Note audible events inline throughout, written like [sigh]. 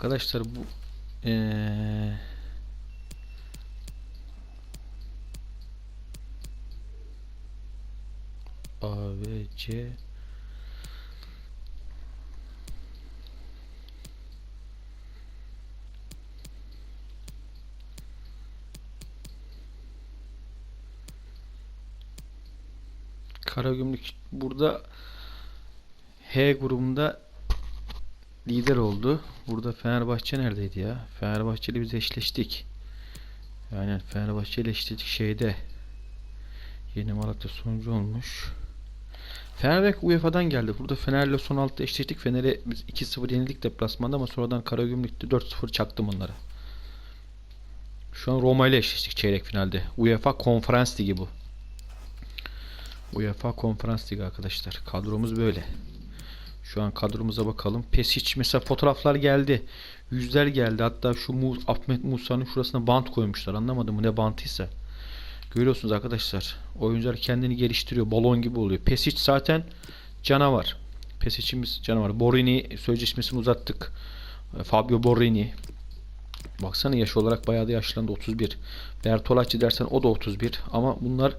Arkadaşlar bu eee A, B, C Karagümrük burada H grubunda lider oldu. Burada Fenerbahçe neredeydi ya? Fenerbahçe ile biz eşleştik. Yani Fenerbahçe ile eşleştik şeyde. Yeni Malatya sonucu olmuş. Fenerbahçe UEFA'dan geldi. Burada Fener'le son altta eşleştik. Fener'e biz 2-0 yenildik deplasmanda ama sonradan Karagümrük'te 4-0 çaktım onlara. Şu an Roma ile eşleştik çeyrek finalde. UEFA Konferans Ligi bu. UEFA Konferans Ligi arkadaşlar. Kadromuz böyle. Şu an kadromuza bakalım. Pesic mesela fotoğraflar geldi. Yüzler geldi. Hatta şu Mu Ahmet Musa'nın şurasına bant koymuşlar. Anlamadım ne bantıysa. Görüyorsunuz arkadaşlar. Oyuncular kendini geliştiriyor. Balon gibi oluyor. Pesic zaten canavar. Pesic'imiz canavar. Borini sözleşmesini uzattık. E, Fabio Borini. Baksana yaş olarak bayağı da yaşlandı. 31. Bertolacci dersen o da 31. Ama bunlar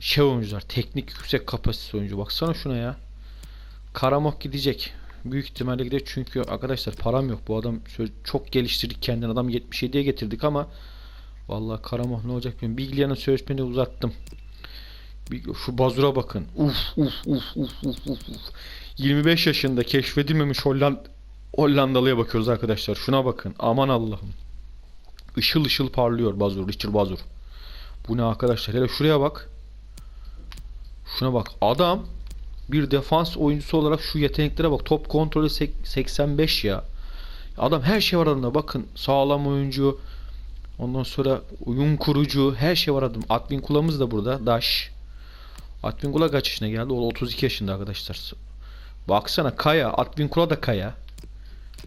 şey oyuncular. Teknik yüksek kapasite oyuncu. Baksana şuna ya. Karamok gidecek. Büyük ihtimalle gidecek çünkü arkadaşlar param yok. Bu adam çok geliştirdik kendini. Adam 77'ye getirdik ama vallahi Karamok ne olacak bilmiyorum. Biglia'nın sözleşmeni uzattım. Şu Bazur'a bakın. Uf uf uf uf uf. uf. 25 yaşında keşfedilmemiş Holland Hollandalı'ya bakıyoruz arkadaşlar. Şuna bakın. Aman Allah'ım. Işıl ışıl parlıyor Bazur. Richard Bazur. Bu ne arkadaşlar? Hele şuraya bak. Şuna bak. Adam bir defans oyuncusu olarak şu yeteneklere bak. Top kontrolü sek- 85 ya. Adam her şey var adamda. Bakın sağlam oyuncu. Ondan sonra oyun kurucu. Her şey var adam. Admin Kula'mız da burada. Daş. Admin Kula kaç yaşına geldi? O da 32 yaşında arkadaşlar. Baksana Kaya. Admin Kula da Kaya.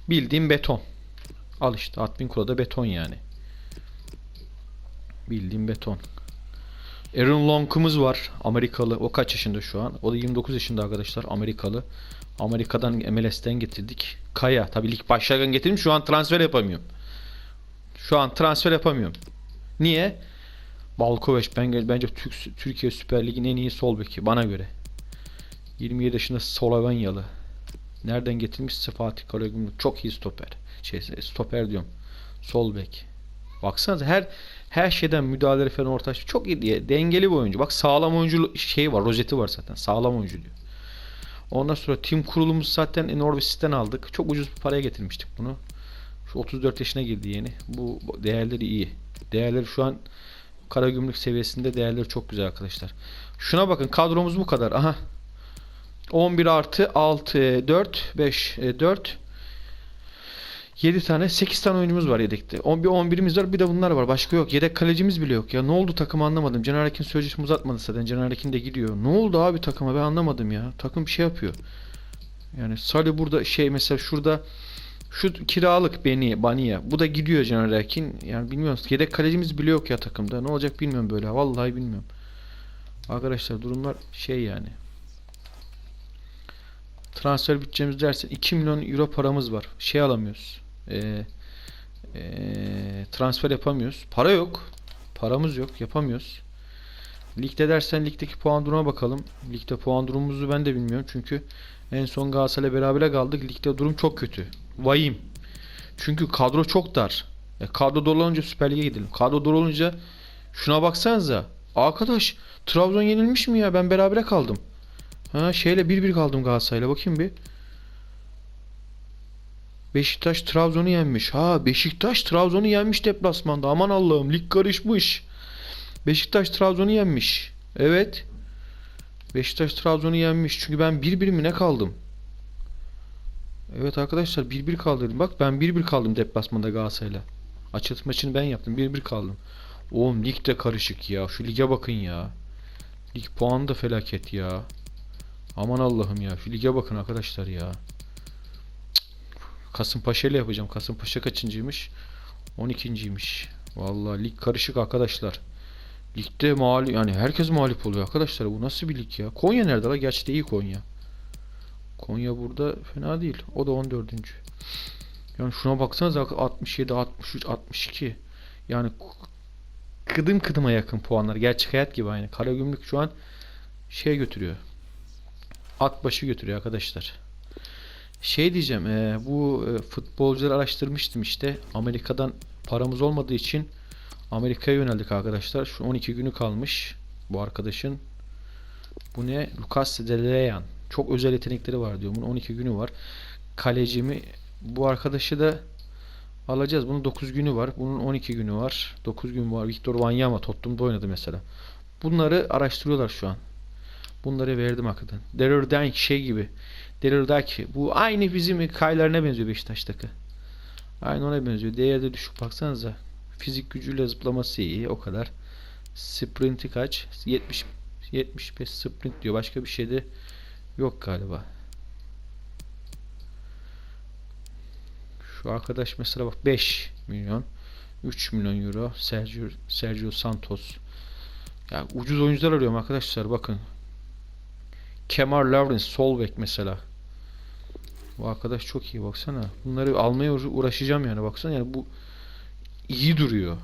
Bildiğin beton. Al işte Admin Kula da beton yani. Bildiğin beton. Aaron Long'umuz var. Amerikalı. O kaç yaşında şu an? O da 29 yaşında arkadaşlar. Amerikalı. Amerika'dan MLS'ten getirdik. Kaya. Tabii lig başlarken getirdim. Şu an transfer yapamıyorum. Şu an transfer yapamıyorum. Niye? Balkoveç ben bence Türk, Türkiye Süper Lig'in en iyi sol beki bana göre. 27 yaşında Slovenyalı. Nereden getirmişse Fatih Karagümrük çok iyi stoper. Şey stoper diyorum. Sol bek. Baksanıza her her şeyden müdahale falan çıkıyor. Çok iyi diye. Dengeli bir oyuncu. Bak sağlam oyuncu şey var. Rozeti var zaten. Sağlam oyuncu diyor. Ondan sonra tim kurulumuz zaten Norveç'ten aldık. Çok ucuz bir paraya getirmiştik bunu. Şu 34 yaşına girdi yeni. Bu değerleri iyi. Değerleri şu an Karagümrük seviyesinde değerleri çok güzel arkadaşlar. Şuna bakın kadromuz bu kadar. Aha. 11 artı 6 4 5 4 7 tane 8 tane oyuncumuz var yedekte. 11 11'imiz var bir de bunlar var. Başka yok. Yedek kalecimiz bile yok ya. Ne oldu takım anlamadım. Caner Erkin sözleşme uzatmadı zaten. Caner Erkin de gidiyor. Ne oldu abi takıma ben anlamadım ya. Takım bir şey yapıyor. Yani Salih burada şey mesela şurada şu kiralık beni Baniye. Bu da gidiyor Caner Erkin. Yani bilmiyorum. Yedek kalecimiz bile yok ya takımda. Ne olacak bilmiyorum böyle. Vallahi bilmiyorum. Arkadaşlar durumlar şey yani. Transfer bütçemiz dersen 2 milyon euro paramız var. Şey alamıyoruz. Ee, ee, transfer yapamıyoruz. Para yok. Paramız yok. Yapamıyoruz. Ligde dersen ligdeki puan duruma bakalım. Ligde puan durumumuzu ben de bilmiyorum. Çünkü en son Galatasaray'la berabere kaldık. Ligde durum çok kötü. Vahim. Çünkü kadro çok dar. E, kadro dolu olunca Süper Lig'e gidelim. Kadro dolu olunca şuna baksanıza. Arkadaş Trabzon yenilmiş mi ya? Ben berabere kaldım. Ha şeyle 1-1 kaldım Galatasaray'la. Bakayım bir. Beşiktaş Trabzon'u yenmiş. Ha Beşiktaş Trabzon'u yenmiş deplasmanda. Aman Allah'ım lig karışmış. Beşiktaş Trabzon'u yenmiş. Evet. Beşiktaş Trabzon'u yenmiş. Çünkü ben 1-1 mi ne kaldım? Evet arkadaşlar 1-1 kaldım. Bak ben 1-1 kaldım deplasmanda Galatasaray'la. Açılış maçını ben yaptım. 1-1 kaldım. Oğlum lig de karışık ya. Şu lige bakın ya. Lig puanı da felaket ya. Aman Allah'ım ya. Şu lige bakın arkadaşlar ya. Kasımpaşa ile yapacağım. Kasımpaşa kaçıncıymış? 12.ymiş. Vallahi lig karışık arkadaşlar. Ligde mağlup yani herkes mağlup oluyor arkadaşlar. Bu nasıl bir lig ya? Konya nerede la? Gerçi de iyi Konya. Konya burada fena değil. O da 14. Yani şuna baksanıza 67, 63, 62. Yani kıdım kıdıma yakın puanlar. Gerçek hayat gibi aynı. Karagümrük şu an şey götürüyor. At başı götürüyor arkadaşlar. Şey diyeceğim, e, bu e, futbolcuları araştırmıştım işte. Amerika'dan paramız olmadığı için Amerika'ya yöneldik arkadaşlar. Şu 12 günü kalmış bu arkadaşın. Bu ne? Lucas Deleyan. Çok özel yetenekleri var diyor. Bunun 12 günü var. Kalecimi bu arkadaşı da alacağız. Bunun 9 günü var. Bunun 12 günü var. 9 gün var. Victor Wanyama Tottenham'da oynadı mesela. Bunları araştırıyorlar şu an. Bunları verdim hakikaten. Dererdank şey gibi. Dererdank bu aynı bizim kaylarına benziyor Beşiktaş'taki. Aynı ona benziyor. Değerde düşük baksanıza. Fizik gücüyle zıplaması iyi o kadar. Sprinti kaç? 70 75 sprint diyor. Başka bir şey de yok galiba. Şu arkadaş mesela bak 5 milyon 3 milyon euro Sergio, Sergio Santos ya ucuz oyuncular arıyorum arkadaşlar bakın Kemar Lawrence sol bek mesela bu arkadaş çok iyi baksana bunları almaya uğra- uğraşacağım yani baksana yani bu iyi duruyor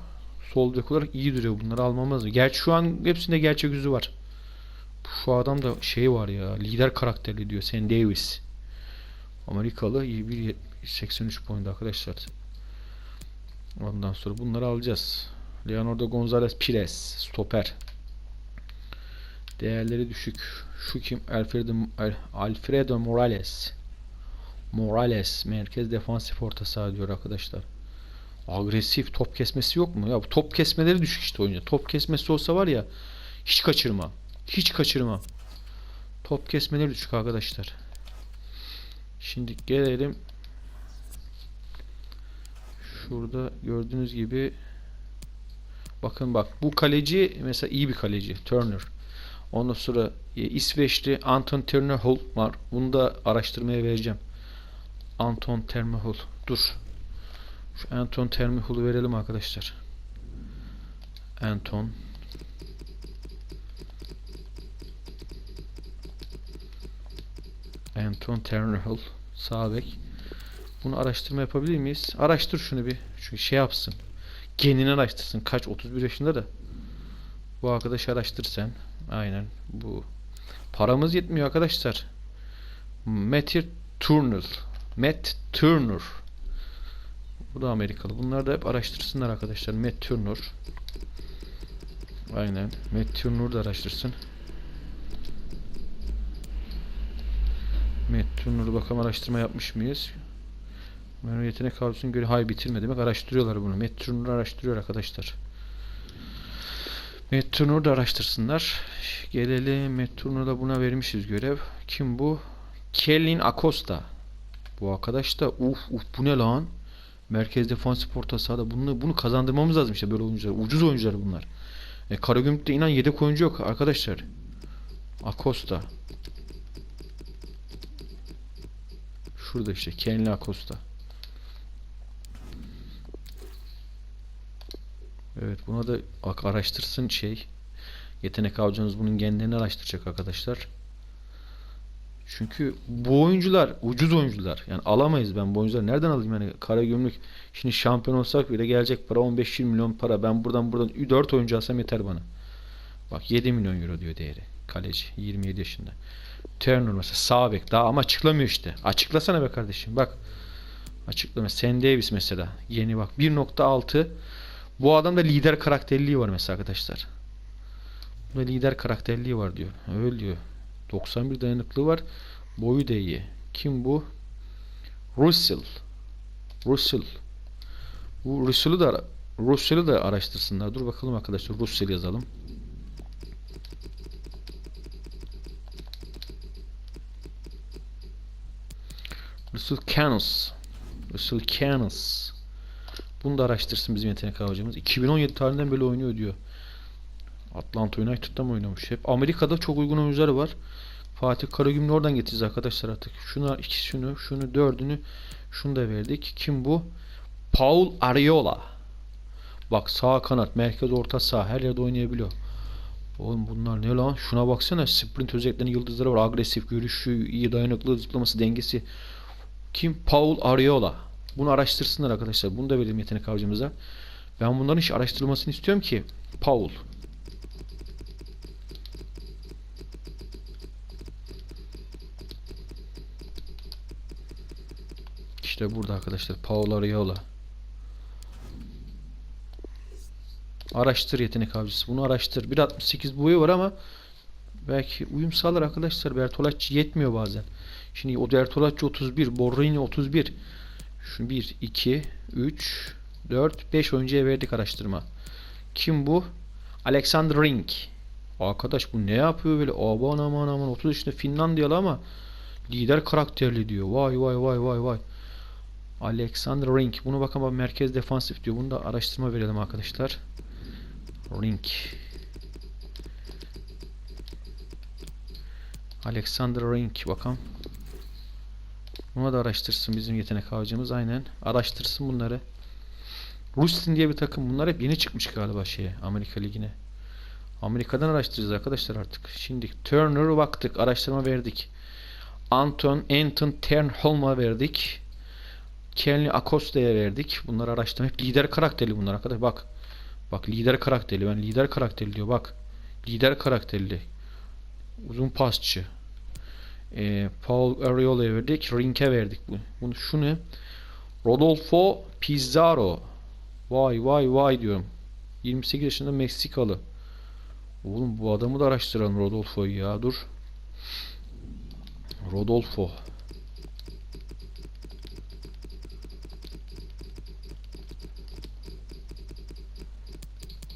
sol bek olarak iyi duruyor bunları almamız lazım. Gerçi şu an hepsinde gerçek yüzü var şu adam da şey var ya lider karakterli diyor Sam Davis Amerikalı iyi bir 83 point arkadaşlar. Ondan sonra bunları alacağız. Leonardo Gonzalez Pires stoper. Değerleri düşük. Şu kim? Alfredo, Alfredo Morales. Morales merkez defansif orta saha diyor arkadaşlar. Agresif top kesmesi yok mu? Ya top kesmeleri düşük işte oyuncu. Top kesmesi olsa var ya hiç kaçırma. Hiç kaçırma. Top kesmeleri düşük arkadaşlar. Şimdi gelelim Şurada gördüğünüz gibi bakın bak bu kaleci mesela iyi bir kaleci Turner. Ondan sonra e, İsveçli Anton Ternerhol var. Bunu da araştırmaya vereceğim. Anton Ternerhol. Dur. Şu Anton Ternerhol'u verelim arkadaşlar. Anton Anton Ternerhol sağ bek. Bunu araştırma yapabilir miyiz? Araştır şunu bir. Çünkü şey yapsın. Genini araştırsın. Kaç? 31 yaşında da. Bu arkadaşı araştır sen. Aynen. Bu. Paramız yetmiyor arkadaşlar. Matthew Turner. Matt Turner. Bu da Amerikalı. Bunlar da hep araştırsınlar arkadaşlar. Matt Turner. Aynen. Matt Turner da araştırsın. Matt Turner'ı bakalım araştırma yapmış mıyız? Ben yetenek kadrosunu göre hay bitirme demek araştırıyorlar bunu. Matt Turner araştırıyor arkadaşlar. Matt Turner'ı da araştırsınlar. Gelelim Matt Turner'da buna vermişiz görev. Kim bu? Kellin Acosta. Bu arkadaş da uf uf bu ne lan? Merkez defansif orta sahada bunu bunu kazandırmamız lazım işte böyle oyuncular. Ucuz oyuncular bunlar. E, Karagümrük'te inan yedek oyuncu yok arkadaşlar. Acosta. Şurada işte Kenli Acosta. Evet buna da araştırsın şey. Yetenek avcınız bunun genlerini araştıracak arkadaşlar. Çünkü bu oyuncular ucuz oyuncular. Yani alamayız ben bu oyuncuları. Nereden alayım yani Karagümrük şimdi şampiyon olsak bile gelecek para 15-20 milyon para. Ben buradan buradan 4 oyuncu alsam yeter bana. Bak 7 milyon euro diyor değeri. Kaleci 27 yaşında. Turner mesela sağ bek daha ama açıklamıyor işte. Açıklasana be kardeşim. Bak açıklama. Sen Davis mesela yeni bak 1.6 bu adamda lider karakterliği var mesela arkadaşlar. Bunda lider karakterliği var diyor. Öyle diyor. 91 dayanıklığı var. Boyu da iyi. Kim bu? Russell. Russell. Bu Russell'ı da Russell'ı da araştırsınlar. Dur bakalım arkadaşlar. Russell yazalım. Russell Canos. Russell Canos. Bunu da araştırsın bizim yetenek avcımız. 2017 tarihinden böyle oynuyor diyor. Atlanta United'da mı oynamış? Hep Amerika'da çok uygun oyuncular var. Fatih Karagümrü oradan getireceğiz arkadaşlar artık. Şuna iki şunu, şunu dördünü şunu da verdik. Kim bu? Paul Ariola. Bak sağ kanat, merkez orta sağ her yerde oynayabiliyor. Oğlum bunlar ne lan? Şuna baksana. Sprint özelliklerinin yıldızları var. Agresif, görüşü, iyi dayanıklı, zıplaması, dengesi. Kim? Paul Ariola. Bunu araştırsınlar arkadaşlar. Bunu da verelim yetenek avcımıza. Ben bunların hiç araştırılmasını istiyorum ki. Paul. İşte burada arkadaşlar. Paul Ariola. Araştır yetenek avcısı. Bunu araştır. 1.68 boyu var ama belki uyum sağlar arkadaşlar. Bertolacci yetmiyor bazen. Şimdi o Bertolacci 31, Borrini 31. Şu 1, 2, 3, 4, 5 oyuncuya verdik araştırma. Kim bu? Alexander Ring. Arkadaş bu ne yapıyor böyle? Aman aman aman 30 yaşında Finlandiyalı ama lider karakterli diyor. Vay vay vay vay vay. Alexander Ring. Bunu bakalım merkez defansif diyor. Bunu da araştırma verelim arkadaşlar. Ring. Alexander Ring bakalım. Bunu da araştırsın bizim yetenek avcımız aynen. Araştırsın bunları. Rustin diye bir takım. Bunlar hep yeni çıkmış galiba şeye Amerika Ligi'ne. Amerika'dan araştıracağız arkadaşlar artık. Şimdi Turner'ı baktık. Araştırma verdik. Anton Anton Ternholm'a verdik. Kenley Acosta'ya verdik. Bunları araştırma. Hep lider karakterli bunlar arkadaşlar. Bak. Bak lider karakterli. Ben lider karakterli diyor. Bak. Lider karakterli. Uzun pasçı. Ee, Paul Ariola'ya verdik. Rink'e verdik. bu- Bunu şunu. Rodolfo Pizarro. Vay vay vay diyorum. 28 yaşında Meksikalı. Oğlum bu adamı da araştıralım Rodolfo'yu ya. Dur. Rodolfo.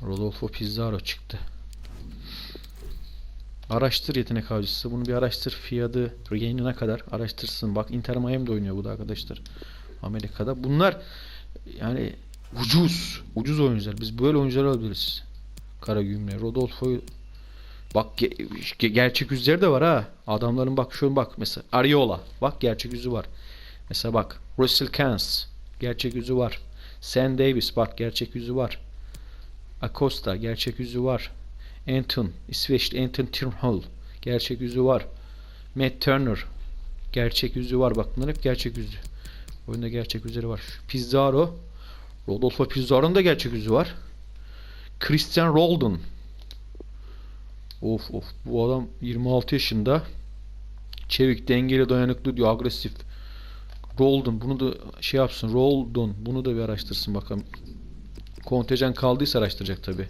Rodolfo Pizarro çıktı. Araştır yetenek avcısı. Bunu bir araştır. Fiyatı yayınına kadar araştırsın. Bak Inter Miami'de oynuyor bu da arkadaşlar. Amerika'da. Bunlar yani ucuz. Ucuz oyuncular. Biz böyle oyuncular alabiliriz. Karagümrük. Rodolfo'yu Bak ge- ge- gerçek yüzleri de var ha. Adamların bak şöyle bak mesela Ariola. Bak gerçek yüzü var. Mesela bak Russell Kans. Gerçek yüzü var. Sam Davis bak gerçek yüzü var. Acosta gerçek yüzü var. Anton İsveçli Anton Turnhull gerçek yüzü var. Matt Turner gerçek yüzü var. Bak bunlar hep gerçek yüzü. Oyunda gerçek yüzleri var. Pizarro Rodolfo Pizarro'nun da gerçek yüzü var. Christian Roldan Of of bu adam 26 yaşında. Çevik, dengeli, dayanıklı diyor, agresif. Roldan bunu da şey yapsın. Roldan bunu da bir araştırsın bakalım. Kontenjan kaldıysa araştıracak tabi.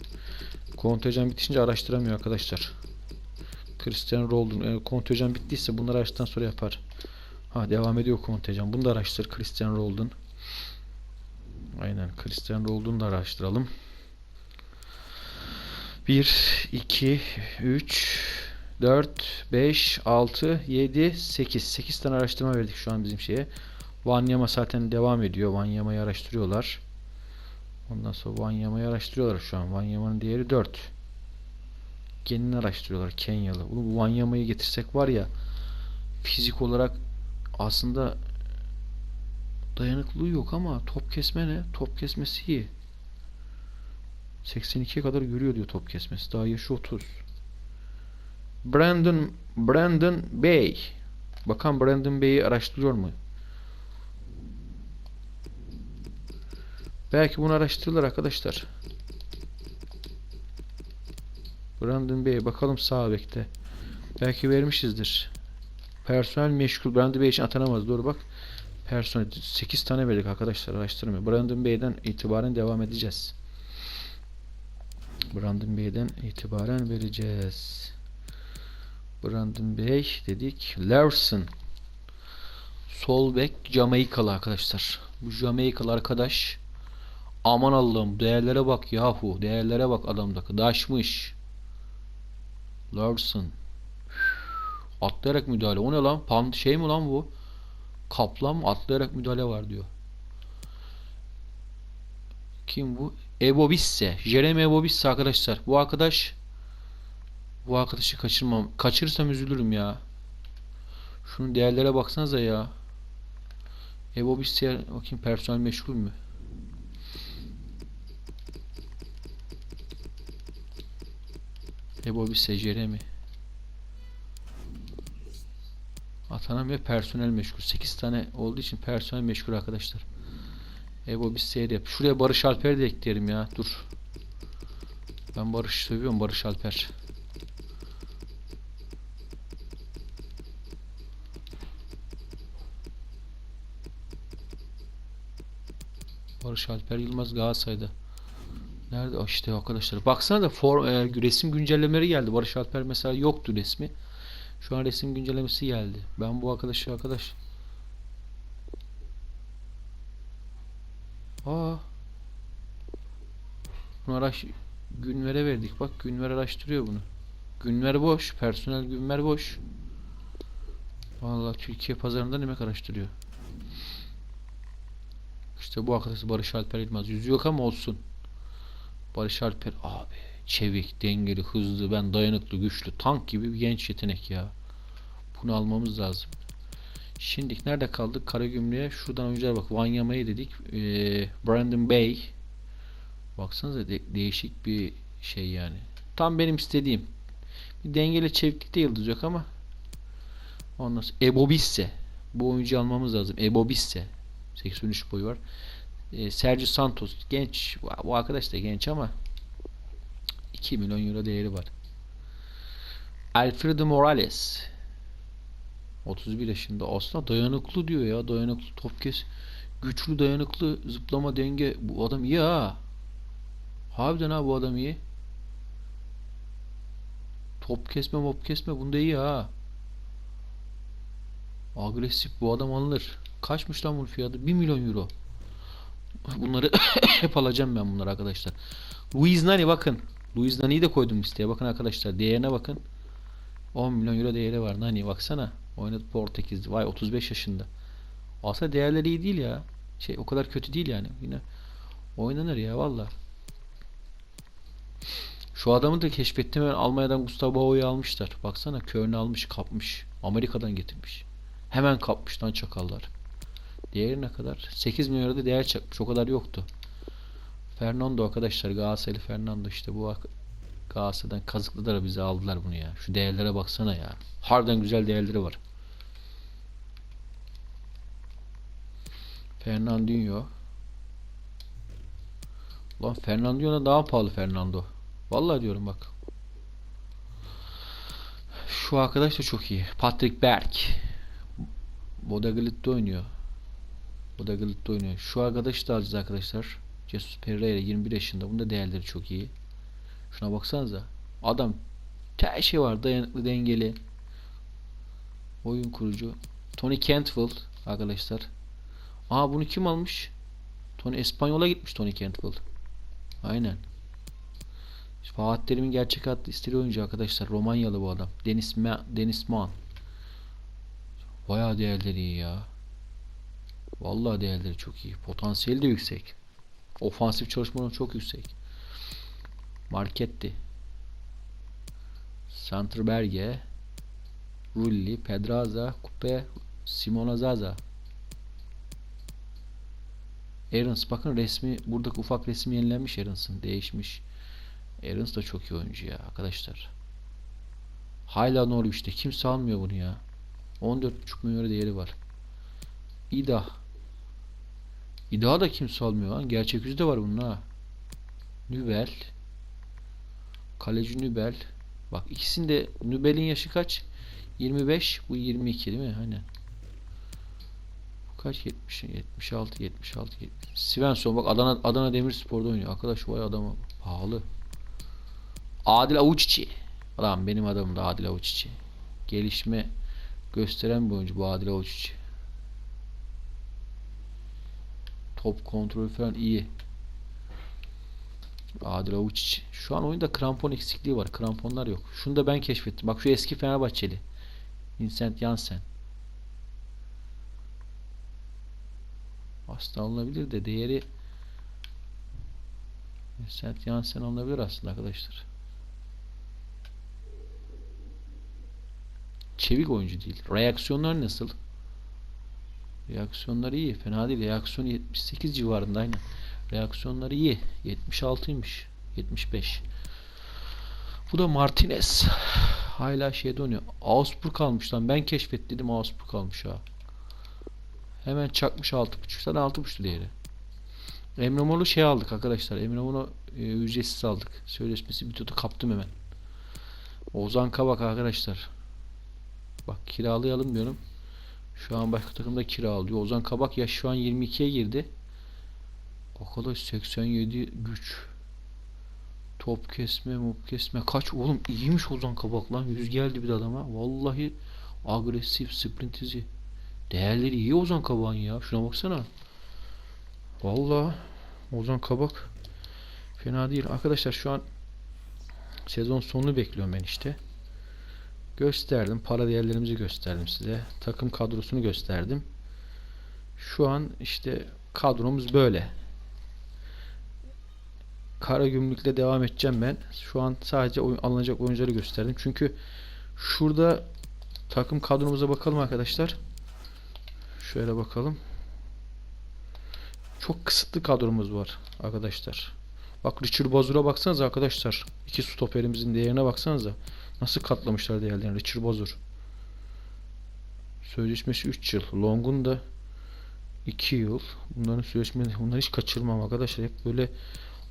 Kontenjan bitince araştıramıyor arkadaşlar. Christian Roldan. E, kontenjan bittiyse bunları araştıktan sonra yapar. Ha devam ediyor kontenjan. Bunu da araştır Christian Roldan. Aynen Christian Roldan'ı da araştıralım. 1, 2, 3, 4, 5, 6, 7, 8. 8 tane araştırma verdik şu an bizim şeye. Vanyama zaten devam ediyor. Vanyama'yı araştırıyorlar. Ondan sonra Vanyama'yı araştırıyorlar şu an. Vanyama'nın değeri 4. Genini araştırıyorlar Kenyalı. Bu Vanyama'yı getirsek var ya fizik olarak aslında dayanıklılığı yok ama top kesme ne? Top kesmesi iyi. 82'ye kadar görüyor diyor top kesmesi. Daha yaşı 30. Brandon Brandon Bey. Bakan Brandon Bey'i araştırıyor mu? Belki bunu araştırırlar arkadaşlar. Brandon Bey bakalım sağ bekte. Belki vermişizdir. Personel meşgul. Brandon Bey için atanamaz. Doğru bak. Personel 8 tane verdik arkadaşlar araştırmıyor. Brandon Bey'den itibaren devam edeceğiz. Brandon Bey'den itibaren vereceğiz. Brandon Bey dedik. Larson. Sol bek Jamaikalı arkadaşlar. Bu Jamaikalı arkadaş aman Allah'ım değerlere bak yahu. Değerlere bak adamdaki. Daşmış. Larson. Atlayarak müdahale. O ne lan? Pan şey mi lan bu? Kaplan mı? Atlayarak müdahale var diyor. Kim bu? Evo Bisse. Jeremy Evo Bisse arkadaşlar. Bu arkadaş bu arkadaşı kaçırmam. Kaçırırsam üzülürüm ya. Şunun değerlere baksanıza ya. Evo Bisse'ye bakayım personel meşgul mü? Evo Bisse Jeremy. At Tanım ve personel meşgul. 8 tane olduğu için personel meşgul arkadaşlar. Ebo biz seyredip. Şuraya Barış Alper'i de ekleyelim ya. Dur. Ben Barış seviyorum Barış Alper. Barış Alper Yılmaz Galatasaray'da. Nerede? O işte arkadaşlar. Baksana da form, e, resim güncellemeleri geldi. Barış Alper mesela yoktu resmi. Şu an resim güncellemesi geldi. Ben bu arkadaşı arkadaş. Aa. Bunu araş Günver'e verdik. Bak Günver araştırıyor bunu. Günver boş. Personel Günver boş. Vallahi Türkiye pazarında demek araştırıyor. İşte bu arkadaş Barış Alper Yılmaz. Yüzü yok ama olsun. Barış Alper abi çevik, dengeli, hızlı, ben dayanıklı, güçlü, tank gibi bir genç yetenek ya. Bunu almamız lazım. Şimdi nerede kaldık? Karagümrük'e şuradan oyuncular bak. Vanyama'yı dedik. Ee, Brandon Bey. Baksanıza de- değişik bir şey yani. Tam benim istediğim. Bir dengeli çeviklikte yıldız yok ama. Ondan sonra Ebo Bisse. Bu oyuncu almamız lazım. Ebo Bisse. 83 boyu var. Ee, Sergio Santos genç. Bu arkadaş da genç ama 2 milyon euro değeri var. Alfredo Morales 31 yaşında. Aslında dayanıklı diyor ya. Dayanıklı top kes. Güçlü dayanıklı zıplama denge. Bu adam iyi ha. Harbiden ha bu adam iyi. Top kesme mop kesme bunda iyi ha. Agresif bu adam alınır. Kaçmış lan bunun fiyatı? 1 milyon euro. Bunları [laughs] hep alacağım ben bunları arkadaşlar. Luis Nani bakın. Luis Nani'yi de koydum listeye. Bakın arkadaşlar değerine bakın. 10 milyon euro değeri var. Nani baksana. Oynadı Portekiz'de. Vay 35 yaşında. Aslında değerleri iyi değil ya. Şey o kadar kötü değil yani. Yine oynanır ya valla. Şu adamı da keşfettim. Ben Almanya'dan Gustavo Bauer'ı almışlar. Baksana Köln'ü almış kapmış. Amerika'dan getirmiş. Hemen kapmış lan çakallar. Değeri ne kadar? 8 milyon euro da değer çakmış. O kadar yoktu. Fernando arkadaşlar Galatasaraylı Fernando işte bu Galatasaray'dan kazıkladılar bizi aldılar bunu ya. Şu değerlere baksana ya. Harbiden güzel değerleri var. Fernandinho. Lan Fernandinho'dan daha pahalı Fernando. Vallahi diyorum bak. Şu arkadaş da çok iyi. Patrick Berg. Bodaglit'te oynuyor. Bodaglit'te oynuyor. Şu arkadaş da alacağız arkadaşlar. Jesus Pereira 21 yaşında. Bunda da değerleri çok iyi. Şuna baksanıza. Adam her şey var. Dayanıklı, dengeli. Oyun kurucu. Tony Cantwell arkadaşlar. Aa bunu kim almış? Tony Espanyol'a gitmiş Tony Cantwell. Aynen. Fatih Terim'in gerçek adlı istiri oyuncu arkadaşlar. Romanyalı bu adam. Deniz Ma Deniz Man. Bayağı değerleri iyi ya. Vallahi değerleri çok iyi. Potansiyeli de yüksek. Ofansif çalışmaları çok yüksek. Marketti. Santrberge. Rulli, Pedraza, Kupe, Simona Zaza. Aarons bakın resmi buradaki ufak resim yenilenmiş Aarons'ın değişmiş. Aarons da çok iyi oyuncu ya arkadaşlar. Hala Norwich'te kimse almıyor bunu ya. 14.5 milyon değeri var. İda. İda da kimse almıyor lan. Gerçek yüzü de var bunun ha. Nübel. Kaleci Nübel. Bak ikisinde Nübel'in yaşı kaç? 25. Bu 22 değil mi? Hani. Bu kaç? 70, 76, 76, 70. Svensson bak Adana Adana Demirspor'da oynuyor. Arkadaş vay adamı pahalı. Adil Avuççi. Lan benim adamım da Adil Avuççi. Gelişme gösteren bir oyuncu bu Adil Avuççi. Top kontrolü falan iyi. Adil Avuççi. Şu an oyunda krampon eksikliği var. Kramponlar yok. Şunu da ben keşfettim. Bak şu eski Fenerbahçeli. Vincent Janssen. Aslında alınabilir de değeri Vincent Janssen alınabilir aslında arkadaşlar. Çevik oyuncu değil. Reaksiyonlar nasıl? Reaksiyonları iyi. Fena değil. Reaksiyon 78 civarında aynen. Reaksiyonları iyi. 76'ymış. 75. Bu da Martinez. Hala şeyde oynuyor. Augsburg almış lan. Ben keşfettim Augsburg almış ha. Hemen çakmış 6.5. Sana 6.5 değeri. Emre Mor'u şey aldık arkadaşlar. Emre Mor'u e, ücretsiz aldık. Sözleşmesi bitiyordu. Kaptım hemen. Ozan Kabak arkadaşlar. Bak kiralayalım diyorum. Şu an başka takımda kiralıyor. Ozan Kabak yaş şu an 22'ye girdi. Arkadaş 87 güç. Top kesme, mop kesme. Kaç oğlum iyiymiş Ozan Kabak lan. 100 geldi bir de adama. Vallahi agresif, sprint izi. Değerleri iyi Ozan Kabak'ın ya. Şuna baksana. Vallahi Ozan Kabak fena değil. Arkadaşlar şu an sezon sonunu bekliyorum ben işte. Gösterdim. Para değerlerimizi gösterdim size. Takım kadrosunu gösterdim. Şu an işte kadromuz böyle. Kara gümrükle devam edeceğim ben. Şu an sadece oyun, alınacak oyuncuları gösterdim. Çünkü şurada takım kadromuza bakalım arkadaşlar. Şöyle bakalım. Çok kısıtlı kadromuz var arkadaşlar. Bak Richard Bazur'a baksanız arkadaşlar. İki stoperimizin değerine baksanıza. Nasıl katlamışlar değerlerini Richard Bazur. Sözleşmesi 3 yıl. Long'un da 2 yıl. Bunların sözleşmeleri bunları hiç kaçırmam arkadaşlar. Hep böyle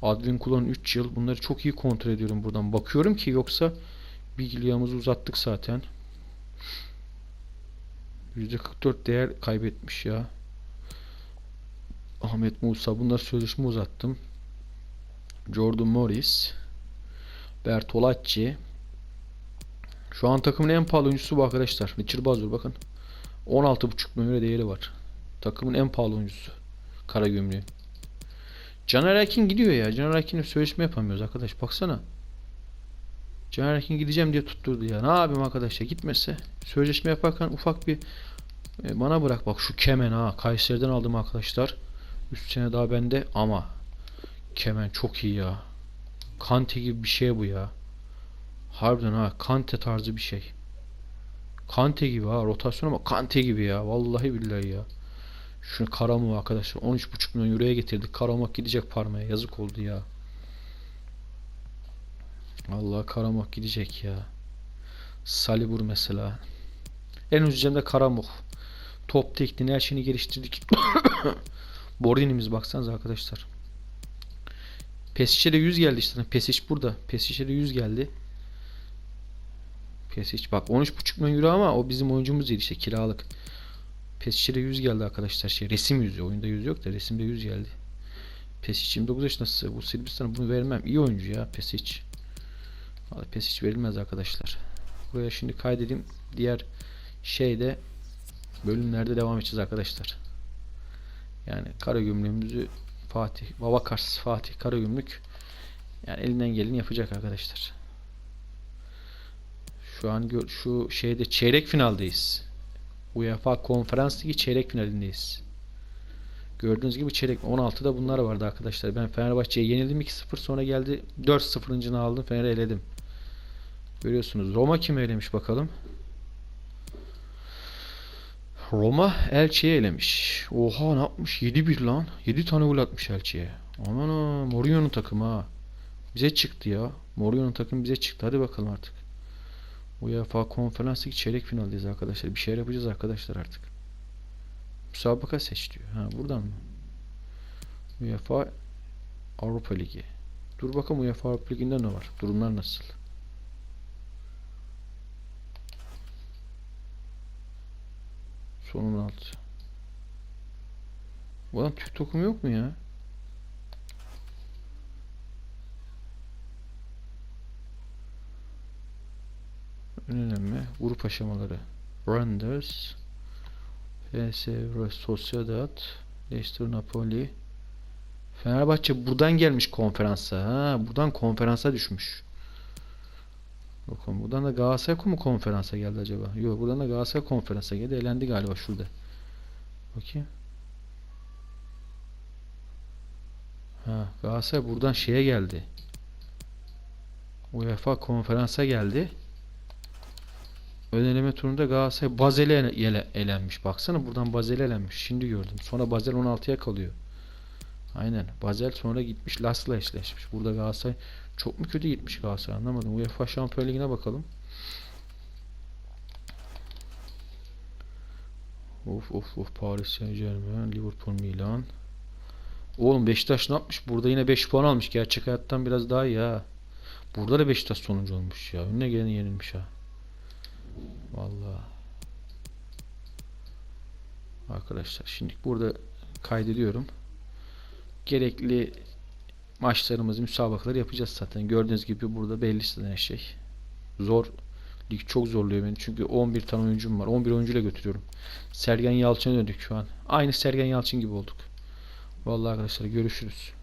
Advin Kulon 3 yıl. Bunları çok iyi kontrol ediyorum buradan. Bakıyorum ki yoksa bilgiliyamızı uzattık zaten. %44 değer kaybetmiş ya. Ahmet Musa. Bunlar sözleşme uzattım. Jordan Morris. Bertolacci. Şu an takımın en pahalı oyuncusu bu arkadaşlar. Richard Bazur bakın. 16.5 milyon değeri var. Takımın en pahalı oyuncusu. Kara gömleği. Caner Erkin gidiyor ya. Caner Erkin'le sözleşme yapamıyoruz arkadaş. Baksana. Caner Erkin gideceğim diye tutturdu ya. Ne yapayım arkadaşlar gitmese. Sözleşme yaparken ufak bir e, bana bırak bak şu kemen ha. Kayseri'den aldım arkadaşlar. 3 sene daha bende ama kemen çok iyi ya. Kante gibi bir şey bu ya. Harbiden ha Kante tarzı bir şey. Kante gibi ha rotasyon ama Kante gibi ya. Vallahi billahi ya. Şunu Karamu arkadaşlar 13.5 milyon euroya getirdik. Karamak gidecek parmaya. Yazık oldu ya. Allah Karamak gidecek ya. Salibur mesela. En üzücem de Karamuk. Top tekniğini her şeyini geliştirdik. [coughs] Bordinimiz baksanız arkadaşlar. Pesic'e de 100 geldi işte. Pesic burada. Pesic'e de 100 geldi. Pesic bak 13.5 milyon euro ama o bizim oyuncumuz değil işte kiralık. Pesic'e de 100 geldi arkadaşlar. Şey, resim yüzü. Oyunda 100 yok da resimde 100 geldi. Pesic 29 yaşında. Bu Sırbistan'a bunu vermem. İyi oyuncu ya Pesic. Vallahi Pesic verilmez arkadaşlar. Buraya şimdi kaydedeyim. Diğer şeyde bölümlerde devam edeceğiz arkadaşlar. Yani kara gümrüğümüzü Fatih Babakars Fatih Karagümrük yani elinden geleni yapacak arkadaşlar. Şu an şu şeyde çeyrek finaldeyiz. UEFA Konferans Ligi çeyrek finalindeyiz. Gördüğünüz gibi çeyrek 16'da bunlar vardı arkadaşlar. Ben Fenerbahçe'ye yenildim 2-0 sonra geldi 4-0'ıncını aldım Fener'i eledim. Görüyorsunuz. Roma kimi elemiş bakalım. Roma Elche'yi elemiş. Oha ne yapmış? 7-1 lan. 7 tane gol atmış Elche'ye. Aman ha Mourinho'nun takımı ha. Bize çıktı ya. Mourinho'nun takımı bize çıktı. Hadi bakalım artık. UEFA Konferans Ligi çeyrek finaldeyiz arkadaşlar. Bir şeyler yapacağız arkadaşlar artık. Müsabaka seç diyor. Ha buradan mı? UEFA Avrupa Ligi. Dur bakalım UEFA Avrupa Ligi'nde ne var? Durumlar nasıl? Son 16. Bu adam Türk takımı yok mu ya? Grup aşamaları. Randers PS Real Sociedad Leicester Napoli Fenerbahçe buradan gelmiş konferansa. Ha, buradan konferansa düşmüş. Bakın buradan da Galatasaray mu konferansa geldi acaba? Yok buradan da Galatasaray konferansa geldi. Elendi galiba şurada. Bakayım. Ha, Galatasaray buradan şeye geldi. UEFA konferansa geldi. Öneleme turunda Galatasaray Bazel'e ele, elenmiş. Baksana buradan Bazel elenmiş. Şimdi gördüm. Sonra Bazel 16'ya kalıyor. Aynen. Bazel sonra gitmiş Las'la eşleşmiş. Burada Galatasaray çok mu kötü gitmiş Galatasaray anlamadım. UEFA Şampiyon Ligi'ne bakalım. Of of of Paris Saint Germain, Liverpool, Milan. Oğlum Beşiktaş ne yapmış? Burada yine 5 puan almış. Gerçek hayattan biraz daha iyi ha. Burada da Beşiktaş sonuncu olmuş ya. Önüne gelen yenilmiş ha. Vallahi. Arkadaşlar şimdi burada kaydediyorum. Gerekli maçlarımızı, müsabakaları yapacağız zaten. Gördüğünüz gibi burada belli zaten şey. Zor. Lig çok zorluyor beni. Çünkü 11 tane oyuncum var. 11 oyuncuyla götürüyorum. Sergen Yalçın'a döndük şu an. Aynı Sergen Yalçın gibi olduk. Vallahi arkadaşlar görüşürüz.